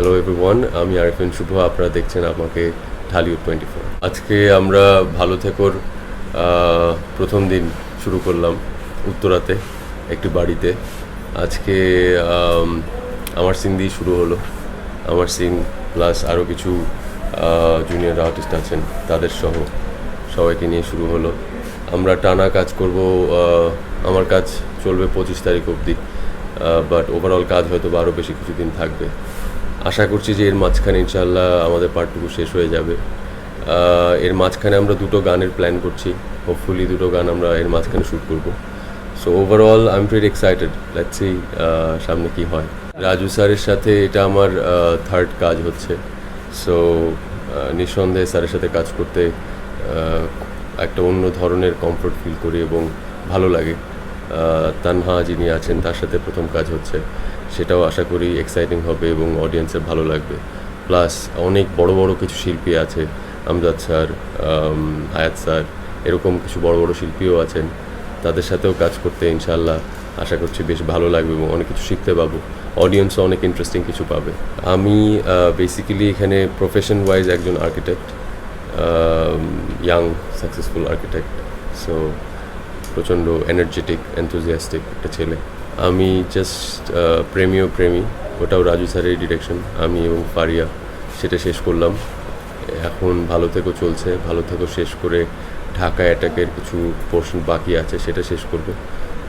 Hello everyone আমি আরিফিন শুভ। আপনারা দেখছেন আমাকে ঢালিউড টোয়েন্টি ফোর। আজকে আমরা ভালো থেকোর প্রথম দিন শুরু করলাম উত্তরাতে, একটি বাড়িতে। আজকে আমার সিন দিয়ে শুরু হলো। আমার সিন প্লাস আরও কিছু জুনিয়র আর্টিস্ট আছেন, তাদের সহ সবাইকে নিয়ে শুরু হলো। আমরা টানা কাজ করব আমার কাজ চলবে পঁচিশ তারিখ অবধি বাট ওভারঅল কাজ হয়তো আরও বেশি কিছুদিন থাকবে। আশা করছি যে এর মাঝখানে ইনশাল্লাহ আমাদের পার্টটুকু শেষ হয়ে যাবে। এর মাঝখানে আমরা দুটো গানের প্ল্যান করছি। হোপফুলি দুটো গান আমরা এর মাঝখানে শ্যুট করব। So overall I am very excited let's see সামনে কি হয়। রাজু স্যারের সাথে এটা আমার থার্ড কাজ হচ্ছে। সো নিঃসন্দেহে স্যারের সাথে কাজ করতে একটা অন্য ধরনের কমফোর্ট ফিল করি এবং ভালো লাগে। তানহা যিনি আছেন, তার সাথে প্রথম কাজ হচ্ছে। সেটাও আশা করি এক্সাইটিং হবে এবং অডিয়েন্সের ভালো লাগবে। প্লাস অনেক বড় বড় কিছু শিল্পী আছে আমজাদ স্যার আম, হায়াত স্যার এরকম কিছু বড় বড় শিল্পীও আছেন। তাদের সাথেও কাজ করতে ইনশাল্লাহ আশা করছি বেশ ভালো লাগবে এবং অনেক কিছু শিখতে পাবো। অডিয়েন্সও অনেক ইন্টারেস্টিং কিছু পাবে। আমি বেসিক্যালি এখানে প্রফেশন ওয়াইজ একজন architect young successful architect so প্রচণ্ড এনার্জেটিক এনথুজিয়াস্টিক একটা ছেলে। আমি জাস্ট প্রেমীয় প্রেমী, ওটাও রাজু স্যারের ডিরেকশন আমি এবং ফারিয়া, সেটা শেষ করলাম। এখন ভালো থেকো চলছে, ভালো থেকো শেষ করে ঢাকা অ্যাটাকের কিছু পোর্শন বাকি আছে, সেটা শেষ করব।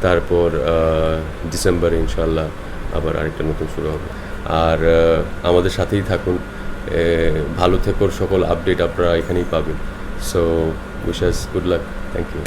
তারপর ডিসেম্বরে ইনশাল্লাহ আবার আরেকটা নতুন শুরু হবে। আর আমাদের সাথেই থাকুন। ভালো থেকোর সকল আপডেট আপনারা এখানেই পাবেন। So wish good luck thank you